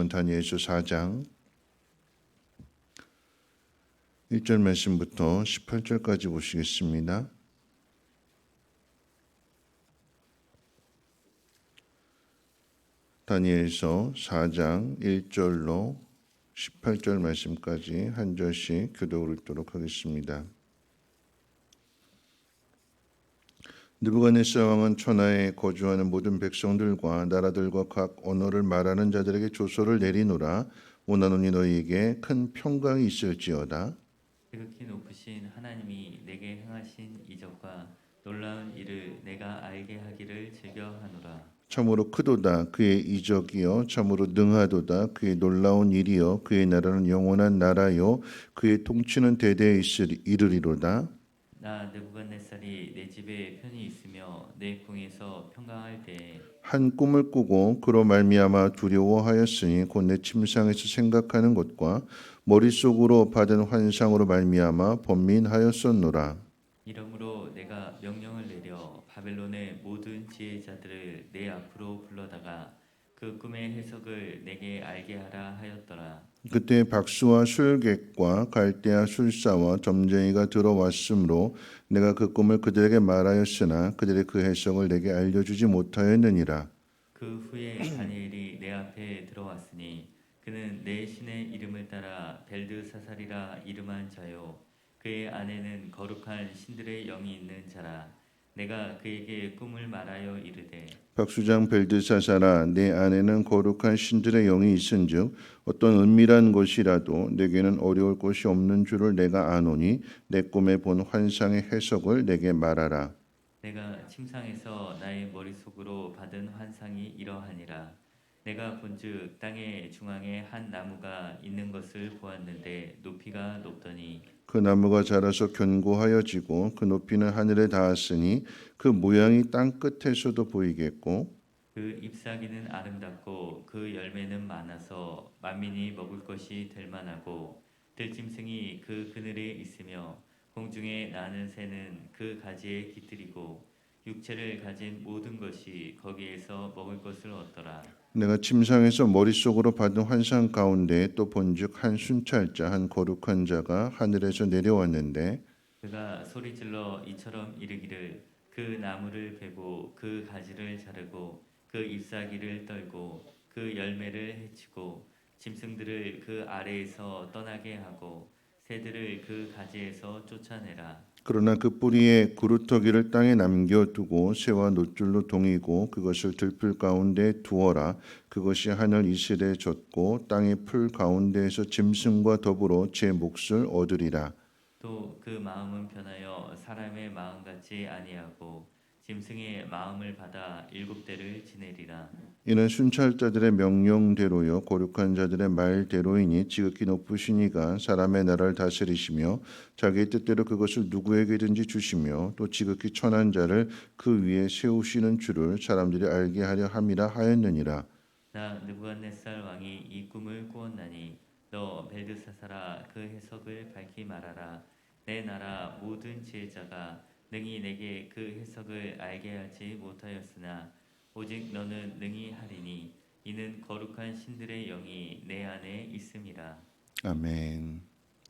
말씀은 다니엘서 4장 1절 말씀부터 18절까지 보시겠습니다. 다니엘서 4장 1절로 18절 말씀까지 한 절씩 교독을 읽도록 하겠습니다. 느부갓네살 왕은 천하에 거주하는 모든 백성들과 나라들과 각 언어를 말하는 자들에게 조서를 내리노라. 오나노니 너희에게 큰 평강이 있을지어다. 지극히 높으신 하나님이 내게 행하신 이적과 놀라운 일을 내가 알게 하기를 즐겨하노라. 참으로 크도다. 그의 이적이요. 참으로 능하도다. 그의 놀라운 일이요. 그의 나라는 영원한 나라요. 그의 통치는 대대에 있으리 이르리로다 나 느부갓네살이 내 집에 편히 있으며 내 궁에서 평강할 때에 한 꿈을 꾸고 그로 말미암아 두려워하였으니 곧 내 침상에서 생각하는 것과 머릿속으로 받은 환상으로 말미암아 번민하였었노라 이러므로 내가 명령을 내려 바벨론의 모든 지혜자들을 내 앞으로 불러다가 그 꿈의 해석을 내게 알게 하라 하였더라. 그때 박수와 술객과 갈대아 술사와 점쟁이가 들어왔으므로 내가 그 꿈을 그들에게 말하였으나 그들이 그 해석을 내게 알려주지 못하였느니라. 그 후에 다니엘이 내 앞에 들어왔으니 그는 내 신의 이름을 따라 벨드사살이라 이름한 자요. 그의 안에는 거룩한 신들의 영이 있는 자라 내가 그에게 꿈을 말하여 이르되 박수장 벨드사사라 내 안에는 거룩한 신들의 영이 있은즉 어떤 은밀한 것이라도 내게는 어려울 것이 없는 줄을 내가 아노니 내 꿈에 본 환상의 해석을 내게 말하라. 내가 침상에서 나의 머릿속으로 받은 환상이 이러하니라. 내가 본즉 땅의 중앙에 한 나무가 있는 것을 보았는데 높이가 높더니 그 나무가 자라서 견고하여지고 그 높이는 하늘에 닿았으니 그 모양이 땅 끝에서도 보이겠고 그 잎사귀는 아름답고 그 열매는 많아서 만민이 먹을 것이 될 만하고 들짐승이 그 그늘에 있으며 공중에 나는 새는 그 가지에 깃들이고 육체를 가진 모든 것이 거기에서 먹을 것을 얻더라. 내가 침상에서 머릿속으로 받은 환상 가운데 또 본즉 한 순찰자 한 거룩한 자가 하늘에서 내려왔는데 그가 소리질러 이처럼 이르기를 그 나무를 베고 그 가지를 자르고 그 잎사귀를 떨고 그 열매를 해치고 짐승들을 그 아래에서 떠나게 하고 새들을 그 가지에서 쫓아내라. 그러나 그 뿌리에 구루터기를 땅에 남겨두고 새와 노줄로 동이고 그것을 들풀 가운데 두어라. 그것이 하늘 이슬에 젖고 땅의 풀 가운데에서 짐승과 더불어 제 몫을 얻으리라. 또 그 마음은 변하여 사람의 마음 같지 아니하고 짐승의 마음을 받아 일곱 대를 지내리라. 이는 순찰자들의 명령대로요 거룩한 자들의 말대로이니 지극히 높으시니가 사람의 나라를 다스리시며 자기의 뜻대로 그것을 누구에게든지 주시며 또 지극히 천한 자를 그 위에 세우시는 줄을 사람들이 알게 하려 함이라 하였느니라 나 느부갓네살 왕이 이 꿈을 꾸었나니 너 벨드사사라 그 해석을 밝히 말하라 내 나라 모든 지혜자가 능히 내게 그 해석을 알게 하지 못하였으나 오직 너는 능히 하리니 이는 거룩한 신들의 영이 내 안에 있음이라 아멘.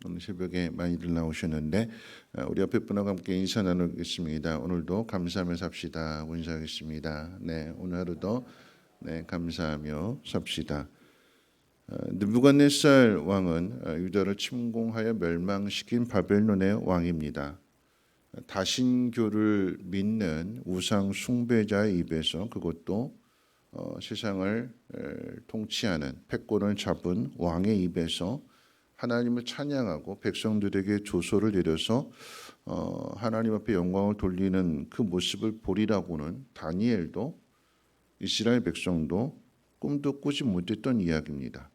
오늘 새벽에 많이들 나오셨는데 어, 우리 옆에 분하고 함께 인사 나누겠습니다. 오늘도 감사하며 삽시다. 인사하겠습니다. 네, 오늘 하루도 네, 감사하며 삽시다. 어, 느부갓네살 왕은 어, 유다를 침공하여 멸망시킨 바벨론의 왕입니다. 다신교를 믿는 우상 숭배자의 입에서 그것도 어, 세상을 에, 통치하는 패권을 잡은 왕의 입에서 하나님을 찬양하고 백성들에게 조소를 내려서 어, 하나님 앞에 영광을 돌리는 그 모습을 보리라고는 다니엘도 이스라엘 백성도 꿈도 꾸지 못했던 이야기입니다.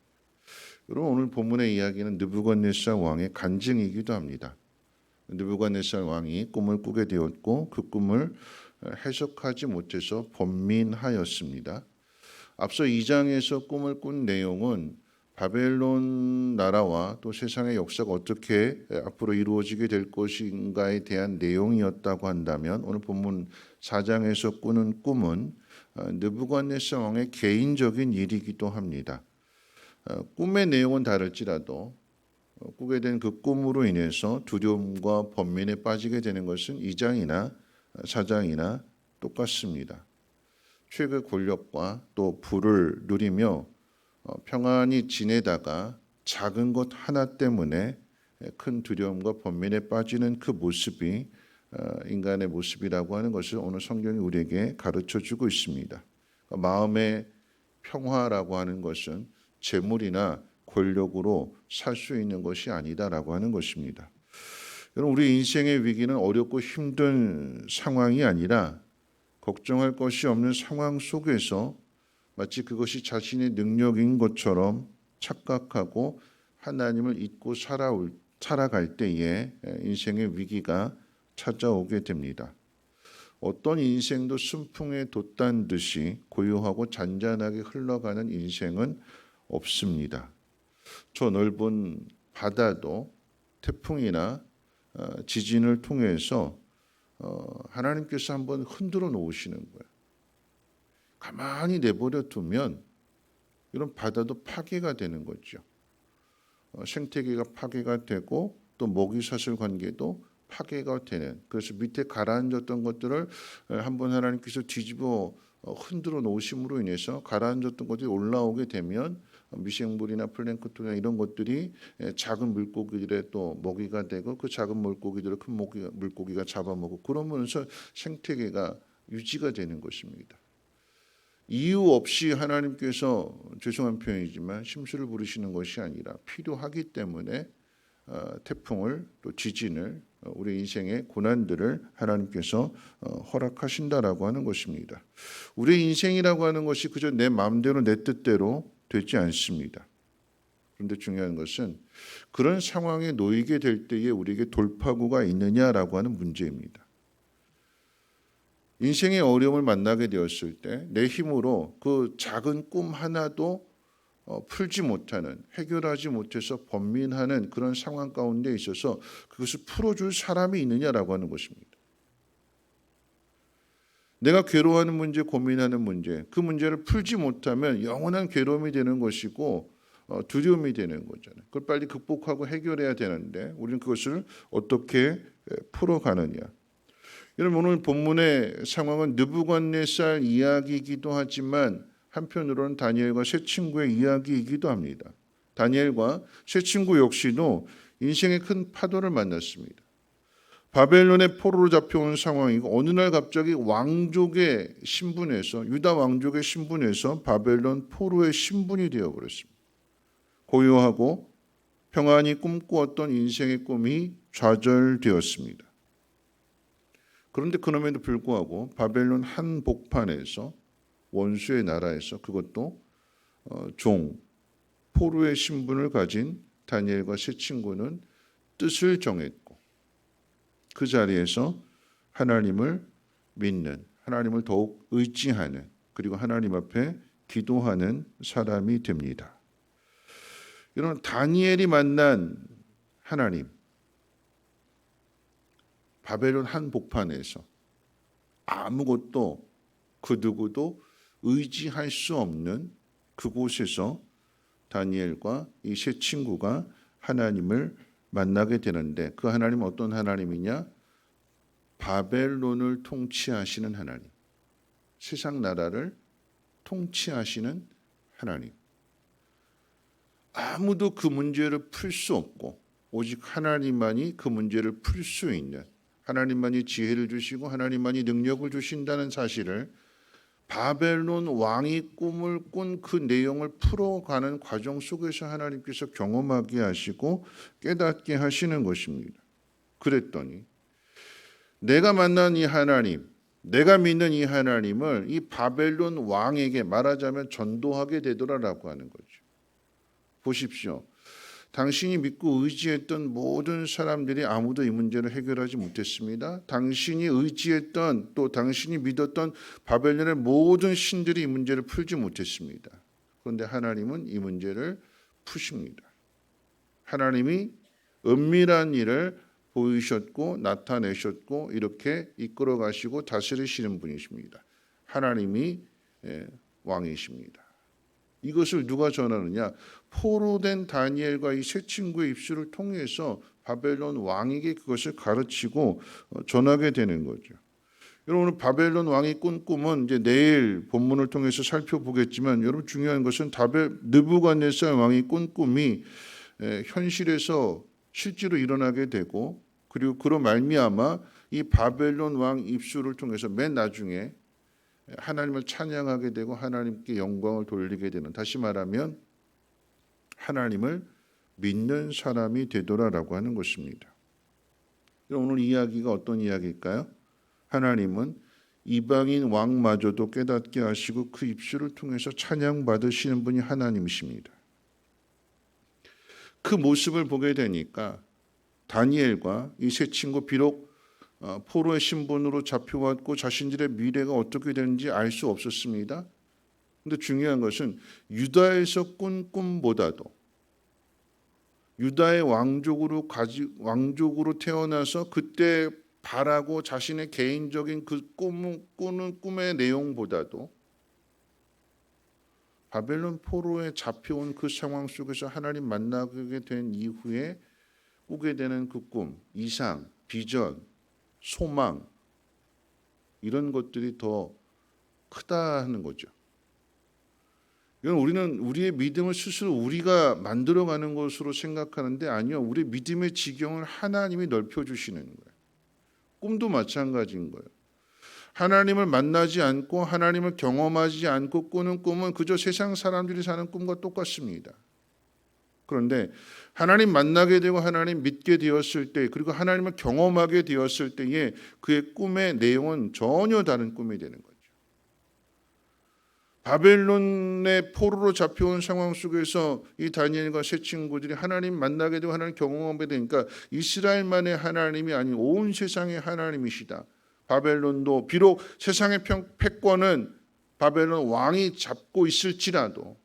여러분 오늘 본문의 이야기는 느부갓네살 왕의 간증이기도 합니다. 느부갓네살 왕이 꿈을 꾸게 되었고 그 꿈을 해석하지 못해서 번민하였습니다. 앞서 2장에서 꿈을 꾼 내용은 바벨론 나라와 또 세상의 역사가 어떻게 앞으로 이루어지게 될 것인가에 대한 내용이었다고 한다면 오늘 본문 4장에서 꾸는 꿈은 느부갓네살 왕의 개인적인 일이기도 합니다. 어, 꿈의 내용은 다를지라도 어, 꾸게 된 그 꿈으로 인해서 두려움과 번민에 빠지게 되는 것은 2장이나 4장이나 똑같습니다. 최고의 권력과 또 부를 누리며 어, 평안히 지내다가 작은 것 하나 때문에 큰 두려움과 번민에 빠지는 그 모습이 어, 인간의 모습이라고 하는 것을 오늘 성경이 우리에게 가르쳐 주고 있습니다. 마음의 평화라고 하는 것은 재물이나 권력으로 살 수 있는 것이 아니다라고 하는 것입니다. 여러분 우리 인생의 위기는 어렵고 힘든 상황이 아니라 걱정할 것이 없는 상황 속에서 마치 그것이 자신의 능력인 것처럼 착각하고 하나님을 잊고 살아올, 살아갈 때에 인생의 위기가 찾아오게 됩니다. 어떤 인생도 순풍에 돛단 듯이 고요하고 잔잔하게 흘러가는 인생은 없습니다. 저 넓은 바다도 태풍이나 어, 지진을 통해서 어, 하나님께서 한번 흔들어 놓으시는 거예요. 가만히 내버려 두면 이런 바다도 파괴가 되는 거죠. 어, 생태계가 파괴가 되고 또 먹이사슬 관계도 파괴가 되는 그래서 밑에 가라앉았던 것들을 에, 한번 하나님께서 뒤집어 어, 흔들어 놓으심으로 인해서 가라앉았던 것들이 올라오게 되면 어, 미생물이나 플랭크톤이나 이런 것들이 에, 작은 물고기들의 또 먹이가 되고 그 작은 물고기들을 큰 먹이, 물고기가 잡아먹고 그러면서 생태계가 유지가 되는 것입니다. 이유 없이 하나님께서 죄송한 표현이지만 심술을 부리시는 것이 아니라 필요하기 때문에 어, 태풍을 또 지진을 어, 우리 인생의 고난들을 하나님께서 어, 허락하신다라고 하는 것입니다. 우리 인생이라고 하는 것이 그저 내 마음대로 내 뜻대로 되지 않습니다. 그런데 중요한 것은 그런 상황에 놓이게 될 때에 우리에게 돌파구가 있느냐라고 하는 문제입니다. 인생의 어려움을 만나게 되었을 때 내 힘으로 그 작은 꿈 하나도 어, 풀지 못하는 해결하지 못해서 번민하는 그런 상황 가운데 있어서 그것을 풀어줄 사람이 있느냐라고 하는 것입니다. 내가 괴로워하는 문제, 고민하는 문제, 그 문제를 풀지 못하면 영원한 괴로움이 되는 것이고 어, 두려움이 되는 거잖아요. 그걸 빨리 극복하고 해결해야 되는데 우리는 그것을 어떻게 에, 풀어가느냐. 여러분 오늘 본문의 상황은 느부갓네살 이야기이기도 하지만 한편으로는 다니엘과 세 친구의 이야기이기도 합니다. 다니엘과 세 친구 역시도 인생의 큰 파도를 만났습니다. 바벨론의 포로로 잡혀온 상황이고 어느 날 갑자기 왕족의 신분에서 유다 왕족의 신분에서 바벨론 포로의 신분이 되어 버렸습니다. 고요하고 평안히 꿈꾸었던 인생의 꿈이 좌절되었습니다. 그런데 그럼에도 불구하고 바벨론 한 복판에서 원수의 나라에서 그것도 어, 종 포로의 신분을 가진 다니엘과 세 친구는 뜻을 정했고 그 자리에서 하나님을 믿는 하나님을 더욱 의지하는 그리고 하나님 앞에 기도하는 사람이 됩니다. 여러분 다니엘이 만난 하나님 바벨론 한복판에서 아무것도 그 누구도 의지할 수 없는 그곳에서 다니엘과 이 세 친구가 하나님을 만나게 되는데 그 하나님 어떤 하나님이냐? 바벨론을 통치하시는 하나님. 세상 나라를 통치하시는 하나님. 아무도 그 문제를 풀 수 없고 오직 하나님만이 그 문제를 풀 수 있는 하나님만이 지혜를 주시고 하나님만이 능력을 주신다는 사실을 바벨론 왕이 꿈을 꾼 그 내용을 풀어가는 과정 속에서 하나님께서 경험하게 하시고 깨닫게 하시는 것입니다. 그랬더니 내가 만난 이 하나님, 내가 믿는 이 하나님을 이 바벨론 왕에게 말하자면 전도하게 되더라라고 하는 거죠. 보십시오. 당신이 믿고 의지했던 모든 사람들이 아무도 이 문제를 해결하지 못했습니다. 당신이 의지했던 또 당신이 믿었던 바벨론의 모든 신들이 이 문제를 풀지 못했습니다. 그런데 하나님은 이 문제를 푸십니다. 하나님이 은밀한 일을 보이셨고 나타내셨고 이렇게 이끌어 가시고 다스리시는 분이십니다. 하나님이 예, 왕이십니다. 이것을 누가 전하느냐? 포로 된 다니엘과 이 세 친구의 입술을 통해서 바벨론 왕에게 그것을 가르치고 어, 전하게 되는 거죠. 여러분 오늘 바벨론 왕이 꾼 꿈은 이제 내일 본문을 통해서 살펴보겠지만 여러분 중요한 것은 다벨 느부갓네살 왕이 꾼 꿈이 에, 현실에서 실제로 일어나게 되고 그리고 그로 말미암아 이 바벨론 왕 입술을 통해서 맨 나중에 하나님을 찬양하게 되고 하나님께 영광을 돌리게 되는 다시 말하면 하나님을 믿는 사람이 되더라라고 하는 것입니다. 오늘 이야기가 어떤 이야기일까요? 하나님은 이방인 왕마저도 깨닫게 하시고 그 입술을 통해서 찬양 받으시는 분이 하나님이십니다. 그 모습을 보게 되니까 다니엘과 이 세 친구 비록 어, 포로의 신분으로 잡혀왔고 자신들의 미래가 어떻게 되는지 알 수 없었습니다. 근데 중요한 것은 유다에서 꾼 꿈보다도 유다의 왕족으로 가지 왕족으로 태어나서 그때 바라고 자신의 개인적인 그 꿈, 꾸는 꿈의 내용보다도 바벨론 포로에 잡혀온 그 상황 속에서 하나님 만나게 된 이후에 꾸게 되는 그 꿈, 이상, 비전, 소망 이런 것들이 더 크다 하는 거죠. 이건 우리는 우리의 믿음을 스스로 우리가 만들어가는 것으로 생각하는데 아니요, 우리 믿음의 지경을 하나님이 넓혀 주시는 거예요. 꿈도 마찬가지인 거예요. 하나님을 만나지 않고 하나님을 경험하지 않고 꾸는 꿈은 그저 세상 사람들이 사는 꿈과 똑같습니다. 그런데 하나님 만나게 되고 하나님 믿게 되었을 때 그리고 하나님을 경험하게 되었을 때에 그의 꿈의 내용은 전혀 다른 꿈이 되는 거죠. 바벨론의 포로로 잡혀온 상황 속에서 이 다니엘과 세 친구들이 하나님 만나게 되고 하나님 경험하게 되니까 이스라엘만의 하나님이 아닌 온 세상의 하나님이시다. 바벨론도 비록 세상의 평, 패권은 바벨론 왕이 잡고 있을지라도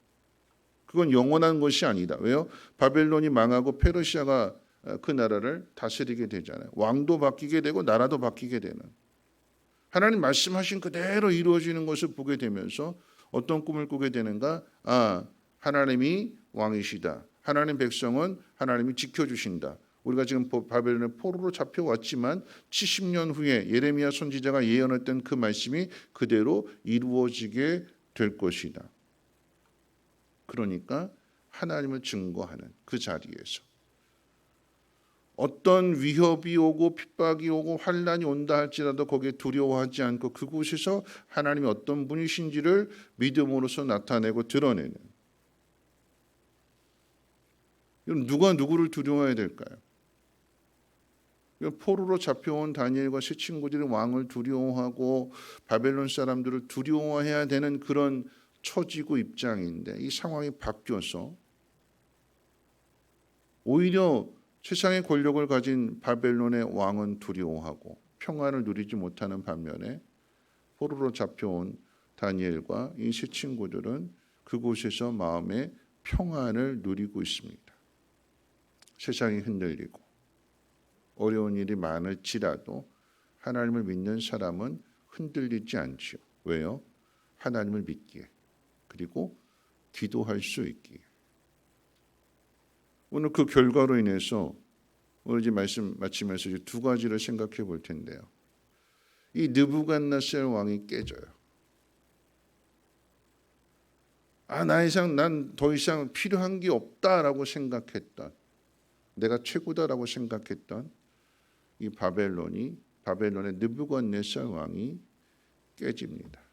그건 영원한 것이 아니다. 왜요? 바벨론이 망하고 페르시아가 그 나라를 다스리게 되잖아요. 왕도 바뀌게 되고 나라도 바뀌게 되는. 하나님 말씀하신 그대로 이루어지는 것을 보게 되면서 어떤 꿈을 꾸게 되는가? 아, 하나님이 왕이시다. 하나님 백성은 하나님이 지켜주신다. 우리가 지금 바벨론의 포로로 잡혀왔지만 70년 후에 예레미야 선지자가 예언했던 그 말씀이 그대로 이루어지게 될 것이다. 그러니까 하나님을 증거하는 그 자리에서 어떤 위협이 오고 핍박이 오고 환란이 온다 할지라도 거기에 두려워하지 않고 그곳에서 하나님이 어떤 분이신지를 믿음으로써 나타내고 드러내는 이건 누가 누구를 두려워해야 될까요? 포로로 잡혀온 다니엘과 세 친구들이 왕을 두려워하고 바벨론 사람들을 두려워해야 되는 그런 처지고 입장인데 이 상황이 바뀌어서 오히려 세상의 권력을 가진 바벨론의 왕은 두려워하고 평안을 누리지 못하는 반면에 포로로 잡혀온 다니엘과 이 세 친구들은 그곳에서 마음의 평안을 누리고 있습니다. 세상이 흔들리고 어려운 일이 많을지라도 하나님을 믿는 사람은 흔들리지 않지요. 왜요? 하나님을 믿기에 그리고 기도할 수 있기에. 오늘 그 결과로 인해서 오늘 이제 말씀 마치면서 이제 두 가지를 생각해 볼 텐데요. 이 느부갓네살 왕이 깨져요. 아, 나 이상 난 더 이상 필요한 게 없다라고 생각했던 내가 최고다라고 생각했던 이 바벨론이 바벨론의 느부갓네살 왕이 깨집니다.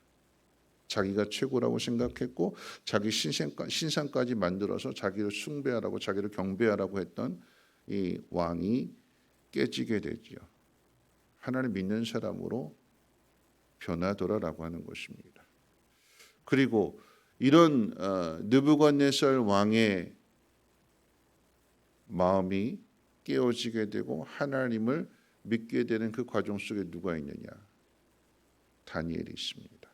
자기가 최고라고 생각했고 자기 신상까, 신상까 지 만들어서 자기를 숭배하라고 자기를 경배하라고 했던 이 왕이 깨지게 되지요. 하나님 믿는 사람으로 변하더라라고 하는 것입니다. 그리고 이런 어, 느부갓네살 왕의 마음이 깨어지게 되고 하나님을 믿게 되는 그 과정 속에 누가 있느냐? 다니엘이 있습니다.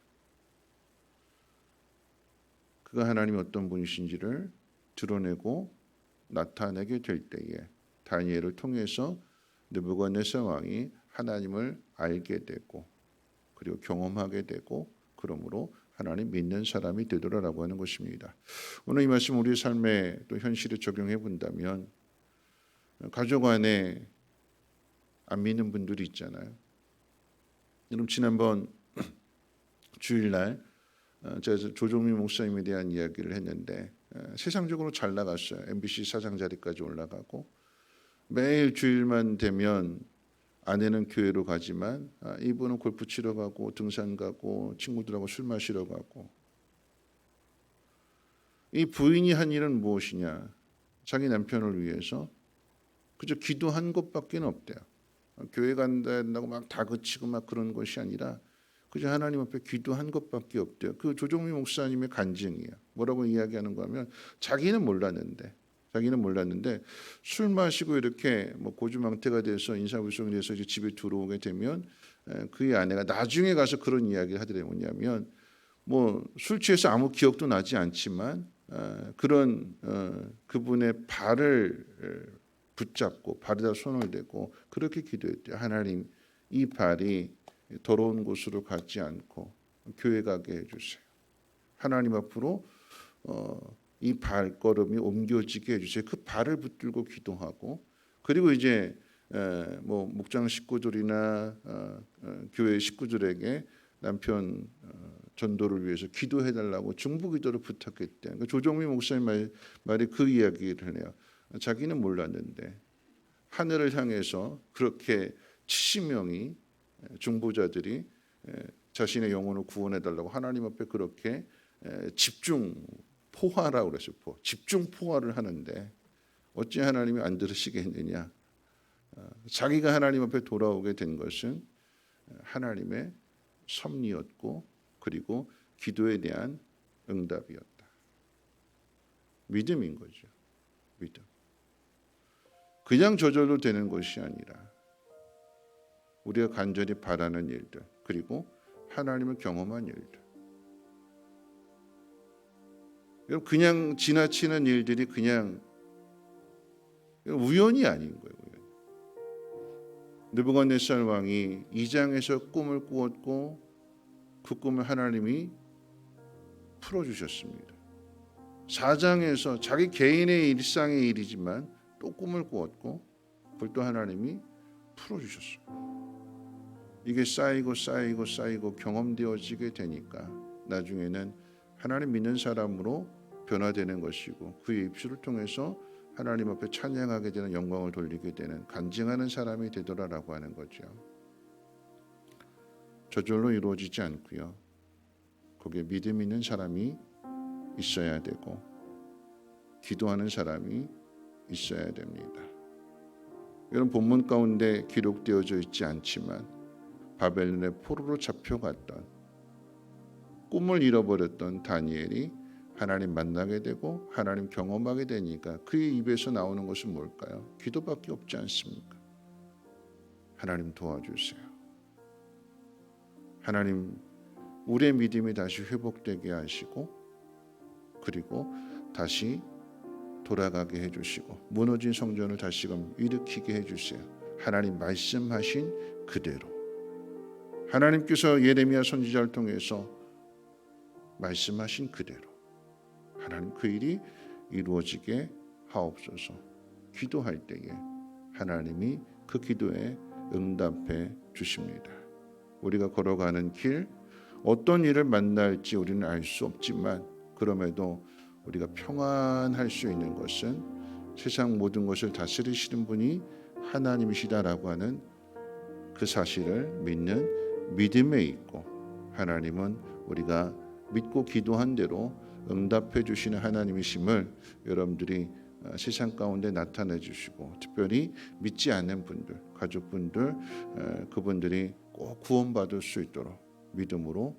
그가 하나님이 어떤 분이신지를 드러내고 나타내게 될 때에 다니엘을 통해서 느부갓네살 왕이 하나님을 알게 되고 그리고 경험하게 되고 그러므로 하나님 믿는 사람이 되더라라고 하는 것입니다. 오늘 이 말씀 우리 삶에 또 현실에 적용해 본다면 가족 안에 안 믿는 분들이 있잖아요. 여러분 지난번 주일날 어, 제가 조종미 목사님에 대한 이야기를 했는데 어, 세상적으로 잘 나갔어요. MBC 사장 자리까지 올라가고 매일 주일만 되면 아내는 교회로 가지만 아, 이분은 골프 치러 가고 등산 가고 친구들하고 술 마시러 가고 이 부인이 한 일은 무엇이냐? 자기 남편을 위해서 그저 기도한 것밖에 없대요. 교회 간다고 막 다그치고 막 그런 것이 아니라 그저 하나님 앞에 기도한 것밖에 없대요. 그 조종미 목사님의 간증이에요. 뭐라고 이야기하는 거하면 자기는 몰랐는데 자기는 몰랐는데 술 마시고 이렇게 뭐 고주망태가 돼서 인사불성이 돼서 이제 집에 들어오게 되면 에, 그의 아내가 나중에 가서 그런 이야기를 하더래요. 뭐냐면 뭐 술 취해서 아무 기억도 나지 않지만 어, 그런 어, 그분의 발을 에, 붙잡고 발에다 손을 대고 그렇게 기도했대요. 하나님 이 발이 더러운 곳으로 가지 않고 교회 가게 해주세요. 하나님 앞으로 어, 이 발걸음이 옮겨지게 해주세요. 그 발을 붙들고 기도하고 그리고 이제 에, 뭐 목장 식구들이나 어, 어, 교회 식구들에게 남편 어, 전도를 위해서 기도해달라고 중부기도를 부탁했대. 그러니까 조정미 목사님 말, 말이 그 이야기를 해요. 자기는 몰랐는데 하늘을 향해서 그렇게 70명이 중보자들이 자신의 영혼을 구원해 달라고 하나님 앞에 그렇게 집중 포화라고 그랬어요. 포. 집중 포화를 하는데 어찌 하나님이 안 들으시겠느냐? 어, 자기가 하나님 앞에 돌아오게 된 것은 하나님의 섭리였고 그리고 기도에 대한 응답이었다. 믿음인 거죠. 믿음. 그냥 저절로 되는 것이 아니라 우리가 간절히 바라는 일들 그리고 하나님을 경험한 일들. 여러분 그냥 지나치는 일들이 그냥 우연이 아닌 거예요. 느부갓네살 왕이 2장에서 꿈을 꾸었고 그 꿈을 하나님이 풀어 주셨습니다. 4장에서 자기 개인의 일상의 일이지만 또 꿈을 꾸었고 그걸 또 하나님이 풀어 주셨어요. 이게 쌓이고 쌓이고 쌓이고 경험되어지게 되니까 나중에는 하나님 믿는 사람으로 변화되는 것이고 그의 입술을 통해서 하나님 앞에 찬양하게 되는 영광을 돌리게 되는 간증하는 사람이 되더라라고 하는 거죠. 저절로 이루어지지 않고요. 거기에 믿음 있는 사람이 있어야 되고 기도하는 사람이 있어야 됩니다. 이런 본문 가운데 기록되어져 있지 않지만 바벨론의 포로로 잡혀갔던 꿈을 잃어버렸던 다니엘이 하나님 만나게 되고 하나님 경험하게 되니까 그의 입에서 나오는 것은 뭘까요? 기도밖에 없지 않습니까? 하나님 도와주세요. 하나님 우리의 믿음이 다시 회복되게 하시고 그리고 다시 돌아가게 해주시고 무너진 성전을 다시금 일으키게 해주세요. 하나님 말씀하신 그대로 하나님께서 예레미야 선지자를 통해서 말씀하신 그대로 하나님 그 일이 이루어지게 하옵소서. 기도할 때에 하나님이 그 기도에 응답해 주십니다. 우리가 걸어가는 길 어떤 일을 만날지 우리는 알 수 없지만 그럼에도 우리가 평안할 수 있는 것은 세상 모든 것을 다스리시는 분이 하나님이시다라고 하는 그 사실을 믿는 믿음에 있고 하나님은 우리가 믿고 기도한 대로 응답해 주시는 하나님이심을 여러분들이 어, 세상 가운데 나타내 주시고 특별히 믿지 않는 분들, 가족분들 어, 그분들이 꼭 구원받을 수 있도록 믿음으로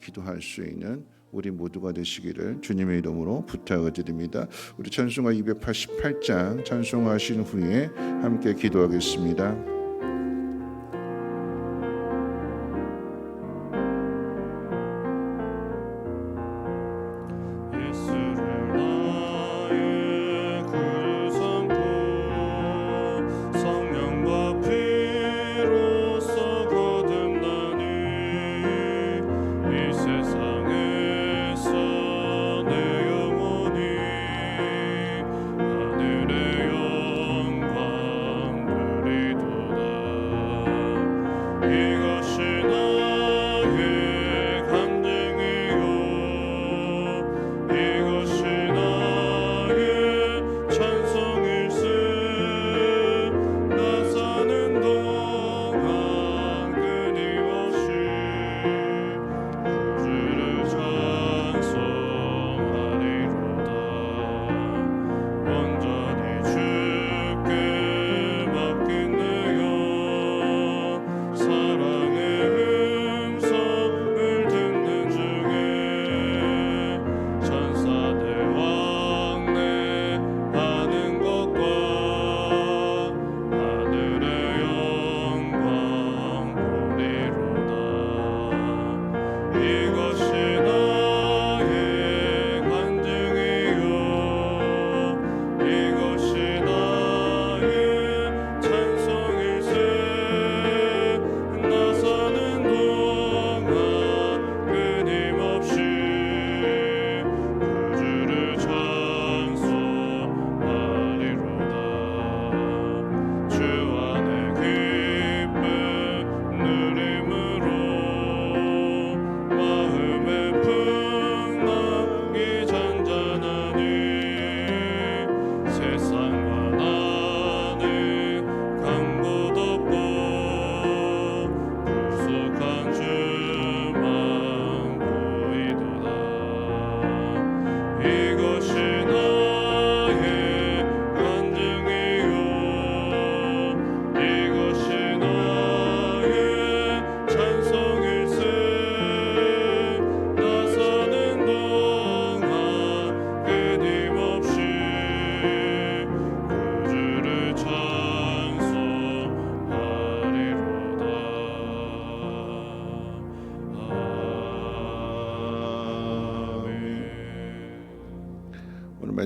기도할 수 있는 우리 모두가 되시기를 주님의 이름으로 부탁을 드립니다. 우리 찬송가 288장 찬송하신 후에 함께 기도하겠습니다.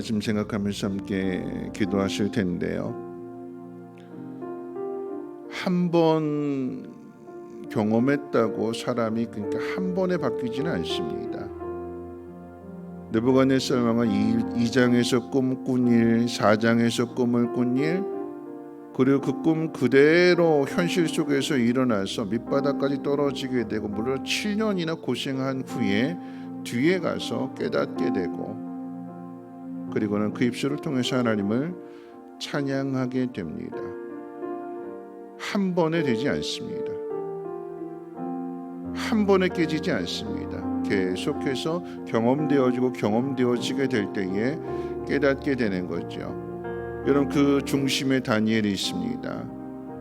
말씀 생각하면서 함께 기도하실 텐데요. 한 번 경험했다고 사람이 그러니까 한 번에 바뀌지는 않습니다. 느부갓네살 왕은 2장에서 꿈꾼 일, 4장에서 꿈을 꾼 일, 그리고 그 꿈 그대로 현실 속에서 일어나서 밑바닥까지 떨어지게 되고 무려 7년이나 고생한 후에 뒤에 가서 깨닫게 되고 그리고는 그 입술을 통해서 하나님을 찬양하게 됩니다. 한 번에 되지 않습니다. 한 번에 깨지지 않습니다. 계속해서 경험되어지고 경험되어지게 될 때에 깨닫게 되는 거죠. 여러분 그 중심에 다니엘이 있습니다.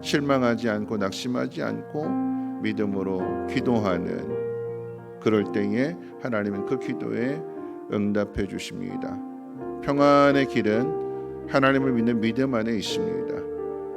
실망하지 않고 낙심하지 않고 믿음으로 기도하는 그럴 때에 하나님은 그 기도에 응답해 주십니다. 평안의 길은 하나님을 믿는 믿음 안에 있습니다.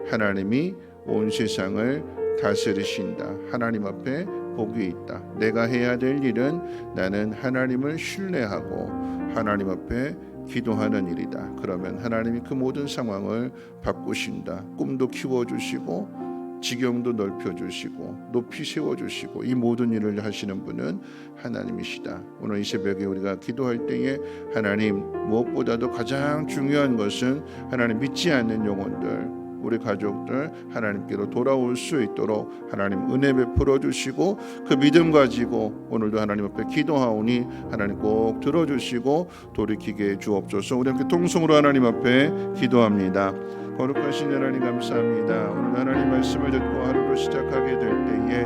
하나님이 온 세상을 다스리신다. 하나님 앞에 복이 있다. 내가 해야 될 일은 나는 하나님을 신뢰하고 하나님 앞에 기도하는 일이다. 그러면 하나님이 그 모든 상황을 바꾸신다. 꿈도 키워주시고 지경도 넓혀 주시고 높이 세워 주시고 이 모든 일을 하시는 분은 하나님이시다. 오늘 이 새벽에 우리가 기도할 때에 하나님 무엇보다도 가장 중요한 것은 하나님 믿지 않는 영혼들 우리 가족들 하나님께로 돌아올 수 있도록 하나님 은혜 베풀어 주시고 그 믿음 가지고 오늘도 하나님 앞에 기도하오니 하나님 꼭 들어주시고 돌이키게 해 주옵소서 우리 함께 통성으로 하나님 앞에 기도합니다 거룩하신 하나님 감사합니다 오늘 하나님 말씀을 듣고 하루를 시작하게 될 때에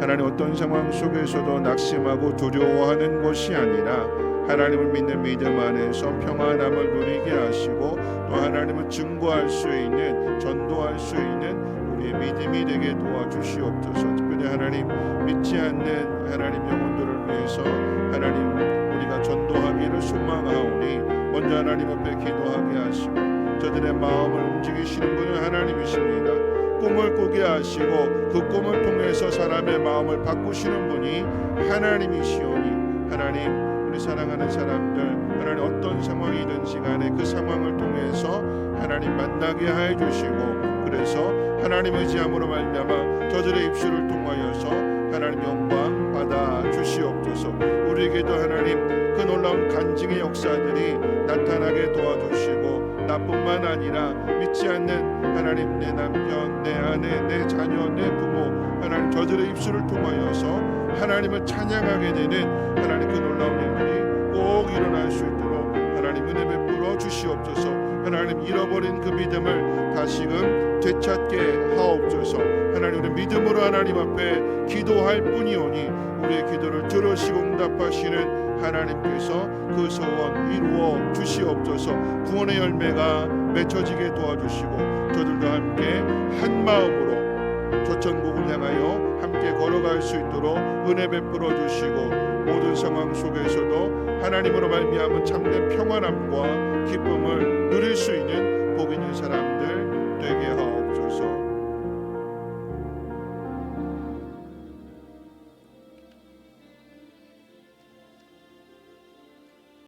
하나님 어떤 상황 속에서도 낙심하고 두려워하는 것이 아니라 하나님을 믿는 믿음 안에서 평안함을 누리게 하시고 또 하나님을 증거할 수 있는 전도할 수 있는 우리의 믿음이 되게 도와주시옵소서. 특별히 하나님 믿지 않는 하나님 영혼들을 위해서 하나님 우리가 전도하기를 소망하오니 먼저 하나님 앞에 기도하게 하시고 저들의 마음을 움직이시는 분은 하나님이십니다. 꿈을 꾸게 하시고 그 꿈을 통해서 사람의 마음을 바꾸시는 분이 하나님이시오니 하나님 우리 사랑하는 사람들 하나님 어떤 상황이든지 간에 그 상황을 통해서 하나님 만나게 해 주시고 그래서 하나님 의 지함으로 말미암아 저들의 입술을 통하여서 하나님 영광 받아 주시옵소서 우리에게도 하나님 그 놀라운 간증의 역사들이 나타나게 도와주시고 나뿐만 아니라 믿지 않는 하나님 내 남편 내 아내 내 자녀 내 부모 하나님 저들의 입술을 통하여서 하나님을 찬양하게 되는 하나님 그 놀라운 일들이 꼭 일어날 수 있도록 하나님 은혜 베풀어 주시옵소서. 하나님 잃어버린 그 믿음을 다시금 되찾게 하옵소서. 하나님 우리 믿음으로 하나님 앞에 기도할 뿐이오니 우리의 기도를 들으시고 응답하시는 하나님께서 그 소원 이루어 주시옵소서 구원의 열매가 맺혀지게 도와주시고 저들과 함께 한 마음으로 조천국을 향하여 함께 걸어갈 수 있도록 은혜 베풀어 주시고 모든 상황 속에서도 하나님으로 말미암은 참된 평안함과 기쁨을 누릴 수 있는 복 있는 사람들 되게 하옵소서.